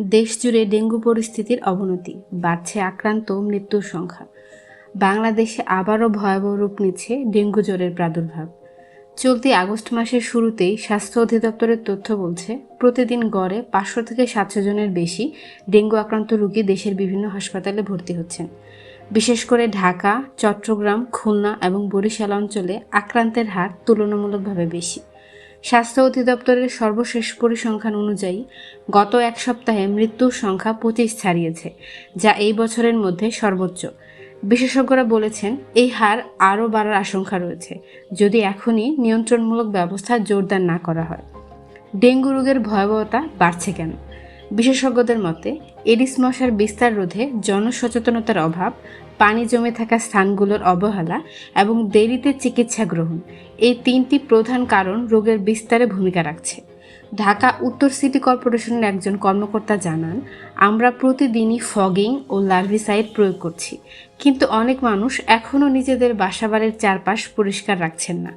দেশজুড়ে ডেঙ্গু পরিস্থিতির অবনতি, বাড়ছে আক্রান্ত মৃত্যুর সংখ্যা। বাংলাদেশে আবারও ভয়াবহ রূপ নিচ্ছে ডেঙ্গু জ্বরের প্রাদুর্ভাব। চলতি আগস্ট মাসের শুরুতেই স্বাস্থ্য অধিদপ্তরের তথ্য বলছে, প্রতিদিন গড়ে পাঁচশো থেকে সাতশো জনের বেশি ডেঙ্গু আক্রান্ত রোগী দেশের বিভিন্ন হাসপাতালে ভর্তি হচ্ছেন। বিশেষ করে ঢাকা, চট্টগ্রাম, খুলনা এবং বরিশাল অঞ্চলে আক্রান্তের হার তুলনামূলকভাবে বেশি। স্বাস্থ্য অধিদপ্তরের সর্বশেষ পরিসংখ্যান অনুযায়ী, গত এক সপ্তাহে মৃত্যুর সংখ্যা পঁচিশ ছাড়িয়েছে, যা এই বছরের মধ্যে সর্বোচ্চ। বিশেষজ্ঞরা বলেছেন, এই হার আরও বাড়ার আশঙ্কা রয়েছে, যদি এখনই নিয়ন্ত্রণমূলক ব্যবস্থা জোরদার না করা হয়। ডেঙ্গু রোগের ভয়াবহতা বাড়ছে কেন? বিশেষজ্ঞদের মতে এডিস মশার বিস্তার রোধে জনসচেতনতার অভাব, পানি জমে থাকা স্থানগুলোর অবহেলা এবং দেরিতে চিকিৎসা গ্রহণ এই তিনটি প্রধান কারণ রোগের বিস্তারে ভূমিকা রাখছে। ঢাকা উত্তর সিটি কর্পোরেশনের একজন কর্মকর্তা জানান, আমরা প্রতিদিনই ফগিং ও লার্ভিসাইড প্রয়োগ করছি, কিন্তু অনেক মানুষ এখনও নিজেদের বাসাবাড়ির চারপাশ পরিষ্কার রাখছেন না।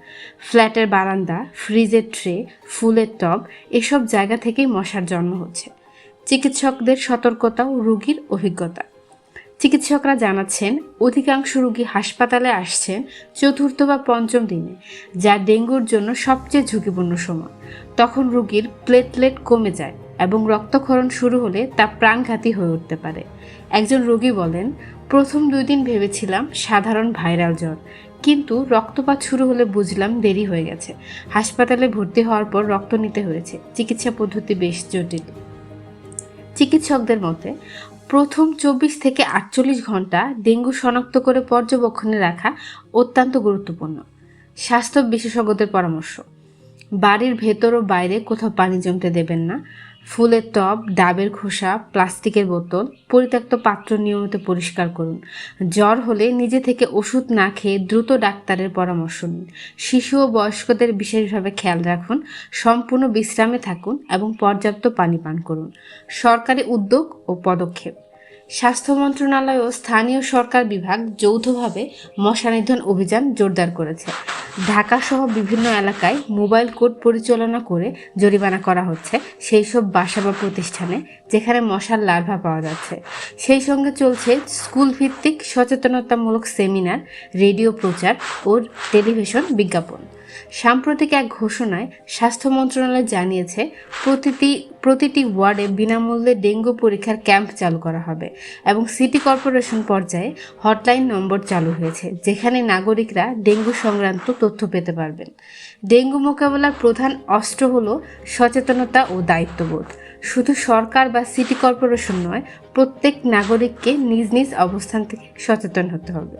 ফ্ল্যাটের বারান্দা, ফ্রিজের ট্রে, ফুলের টব, এসব জায়গা থেকেই মশার জন্ম হচ্ছে। চিকিৎসকদের সতর্কতা ও রোগীর অভিজ্ঞতা। চিকিৎসকরা জানাচ্ছেন, অধিকাংশ রোগী হাসপাতালে আসছেন চতুর্থ বা পঞ্চম দিনে, যা ডেঙ্গুর জন্য সবচেয়ে ঝুঁকিপূর্ণ সময়। তখন রোগীর প্লেটলেট কমে যায় এবং রক্তক্ষরণ শুরু হলে তা প্রাণঘাতী হয়ে উঠতে পারে। একজন রোগী বলেন, প্রথম দুই দিন ভেবেছিলাম সাধারণ ভাইরাল জ্বর, কিন্তু রক্তপাত শুরু হলে বুঝলাম দেরি হয়ে গেছে। হাসপাতালে ভর্তি হওয়ার পর রক্ত নিতে হয়েছে। চিকিৎসা পদ্ধতি বেশ জটিল। চিকিৎসকদের মতে, প্রথম চব্বিশ থেকে আটচল্লিশ ঘণ্টা ডেঙ্গু শনাক্ত করে পর্যবেক্ষণে রাখা অত্যন্ত গুরুত্বপূর্ণ। স্বাস্থ্য বিশেষজ্ঞদের পরামর্শ, বাড়ির ভেতর ও বাইরে কোথাও পানি জমতে দেবেন না। ফুলের টব, ডাবের খোসা, প্লাস্টিকের বোতল, পরিত্যক্ত পাত্র নিয়মিত পরিষ্কার করুন। জ্বর হলে নিজে থেকে ওষুধ না খেয়ে দ্রুত ডাক্তারের পরামর্শ নিন। শিশু ও বয়স্কদের বিশেষভাবে খেয়াল রাখুন, সম্পূর্ণ বিশ্রামে থাকুন এবং পর্যাপ্ত পানি পান করুন। সরকারি উদ্যোগ ও পদক্ষেপ। স্বাস্থ্য মন্ত্রণালয় ও স্থানীয় সরকার বিভাগ যৌথভাবে মশা নিধন অভিযান জোরদার করেছে। ঢাকা সহ বিভিন্ন এলাকায় মোবাইল কোড পরিচালনা করে জরিমানা করা হচ্ছে সেই সব বাসা বা প্রতিষ্ঠানে যেখানে মশার লার্ভা পাওয়া যাচ্ছে। সেই সঙ্গে চলছে স্কুল ভিত্তিক সচেতনতামূলক সেমিনার, রেডিও প্রচার ও টেলিভিশন বিজ্ঞাপন। সাম্প্রতিক এক ঘোষণায় স্বাস্থ্য মন্ত্রণালয় জানিয়েছে, প্রতিটি প্রতিটি ওয়ার্ডে বিনামূল্যে ডেঙ্গু পরীক্ষার ক্যাম্প চালু করা হবে এবং সিটি কর্পোরেশন পর্যায়ে হটলাইন নম্বর চালু হয়েছে, যেখানে নাগরিকরা ডেঙ্গু সংক্রান্ত তথ্য পেতে পারবেন। ডেঙ্গু মোকাবেলার প্রধান অস্ত্র হল সচেতনতা ও দায়িত্ববোধ। শুধু সরকার বা সিটি কর্পোরেশন নয়, প্রত্যেক নাগরিককে নিজ নিজ অবস্থান থেকে সচেতন হতে হবে।